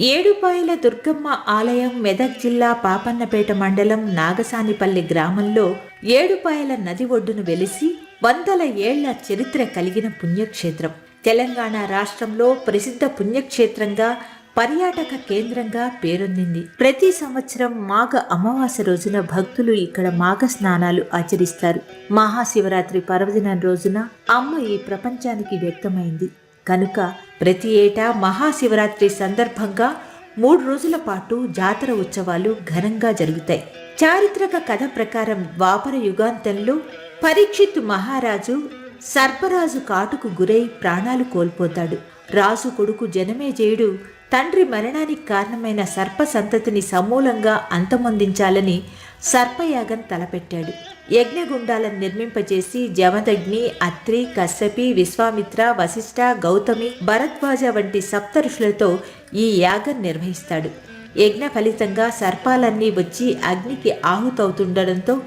ఏడుపాయల దుర్గమ్మ ఆలయం మెదక్ జిల్లా పాపన్నపేట మండలం నాగసానిపల్లి గ్రామంలో ఏడుపాయల నది ఒడ్డును వెలిసి వందల ఏళ్ళ చరిత్ర కలిగిన పుణ్యక్షేత్రం. తెలంగాణ రాష్ట్రంలో ప్రసిద్ధ పుణ్యక్షేత్రంగా పర్యాటక కేంద్రంగా పేరొందింది. ప్రతి సంవత్సరం మాఘ అమావాస్య రోజున భక్తులు ఇక్కడ మాఘ స్నానాలు ఆచరిస్తారు. మహాశివరాత్రి పర్వదినం రోజున అమ్మ ఈ ప్రపంచానికి వ్యక్తమైంది. కనుక ప్రతి ఏటా మహాశివరాత్రి సందర్భంగా మూడు రోజుల పాటు జాతర ఉత్సవాలు ఘనంగా జరుగుతాయి. చారిత్రక కథ ప్రకారం ద్వాపర యుగాంతంలో పరీక్షిత్ మహారాజు సర్పరాజు కాటుకు గురై ప్రాణాలు కోల్పోతాడు. రాజు కొడుకు జనమేజయుడు తండ్రి మరణానికి కారణమైన సర్ప సంతతిని సమూలంగా అంతమొందించాలని సర్పయాగం తలపెట్టాడు. యజ్ఞగుండాలను నిర్మింపజేసి జమదగ్ని అత్రి కశ్యపి విశ్వామిత్ర వశిష్ఠ గౌతమి భరద్వాజ వంటి సప్త ఋషులతో ఈ యాగం నిర్వహిస్తాడు. యజ్ఞ ఫలితంగా సర్పాలన్నీ వచ్చి అగ్నికి ఆహుతవుతుండడంతో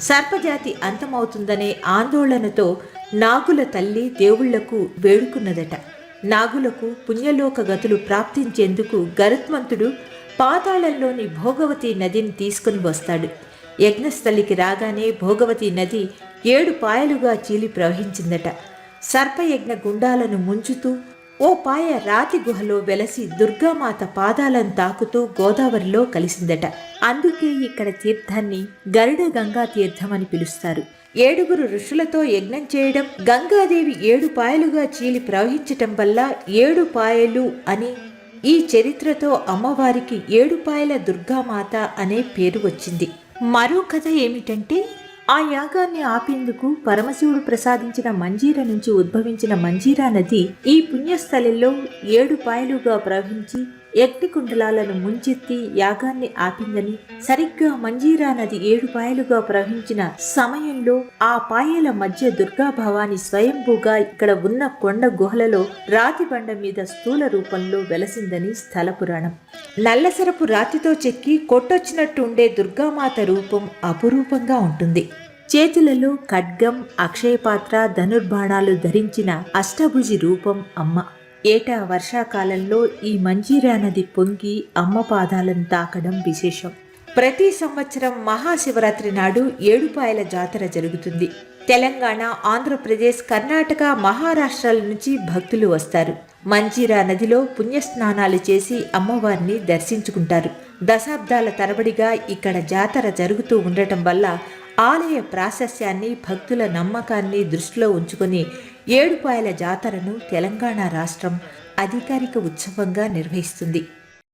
సర్పజాతి అంతమవుతుందనే ఆందోళనతో నాగుల తల్లి దేవుళ్ళకు వేడుకున్నదట. నాగులకు పుణ్యలోక గతులు ప్రాప్తించేందుకు గరుత్మంతుడు పాతాళంలోని భోగవతి నదిని తీసుకుని వస్తాడు. యజ్ఞస్థలికి రాగానే భోగవతి నది ఏడు పాయలుగా చీలి ప్రవహించిందట. సర్పయజ్ఞ గుండాలను ముంచుతూ ఓ పాయ రాతి గుహలో వెలసి దుర్గామాత పాదాలను తాకుతూ గోదావరిలో కలిసిందట. అందుకే ఇక్కడ తీర్థాన్ని గరుడ గంగా తీర్థం అని పిలుస్తారు. ఏడుగురు ఋషులతో యజ్ఞం చేయడం గంగాదేవి ఏడు పాయలుగా చీలి ప్రవహించటం వల్ల ఏడు పాయలు అని ఈ చరిత్రతో అమ్మవారికి ఏడుపాయల దుర్గామాత అనే పేరు వచ్చింది. మరో కథ ఏమిటంటే ఆ యాగాన్ని ఆపేందుకు పరమశివుడు ప్రసాదించిన మంజీర నుంచి ఉద్భవించిన మంజీరా నది ఈ పుణ్యస్థలిలో ఏడు పాయలుగా ప్రవహించి యజ్ఞకుండలాలను ముంచెత్తి యాగాన్ని ఆపిందని సరిగ్గా మంజీరా నది ఏడు పాయలుగా ప్రవహించిన సమయంలో ఆ పాయల మధ్య దుర్గా భవాని స్వయంభూగా ఇక్కడ ఉన్న కొండ గుహలలో రాతి బండ మీద స్థూల రూపంలో వెలసిందని స్థల పురాణం నల్లసరపు రాతితో చెక్కి కొట్టొచ్చినట్టు ఉండే దుర్గామాత రూపం అపురూపంగా ఉంటుంది. చేతులలో ఖడ్గం అక్షయపాత్ర ధనుర్బాణాలు ధరించిన అష్టభుజి రూపం అమ్మ. ఏటా వర్షాకాలంలో ఈ మంజీరా నది పొంగి అమ్మ పాదాలను తాకడం విశేషం. ప్రతి సంవత్సరం మహాశివరాత్రి నాడు ఏడుపాయల జాతర జరుగుతుంది. తెలంగాణ ఆంధ్రప్రదేశ్ కర్ణాటక మహారాష్ట్రాల నుంచి భక్తులు వస్తారు. మంజీరా నదిలో పుణ్యస్నానాలు చేసి అమ్మవారిని దర్శించుకుంటారు. దశాబ్దాల తరబడిగా ఇక్కడ జాతర జరుగుతూ ఉండటం వల్ల ఆలయ ప్రాశస్యాన్ని భక్తుల నమ్మకాన్ని దృష్టిలో ఉంచుకొని ఏడుపాయల జాతరను తెలంగాణ రాష్ట్రం అధికారిక ఉత్సవంగా నిర్వహిస్తుంది.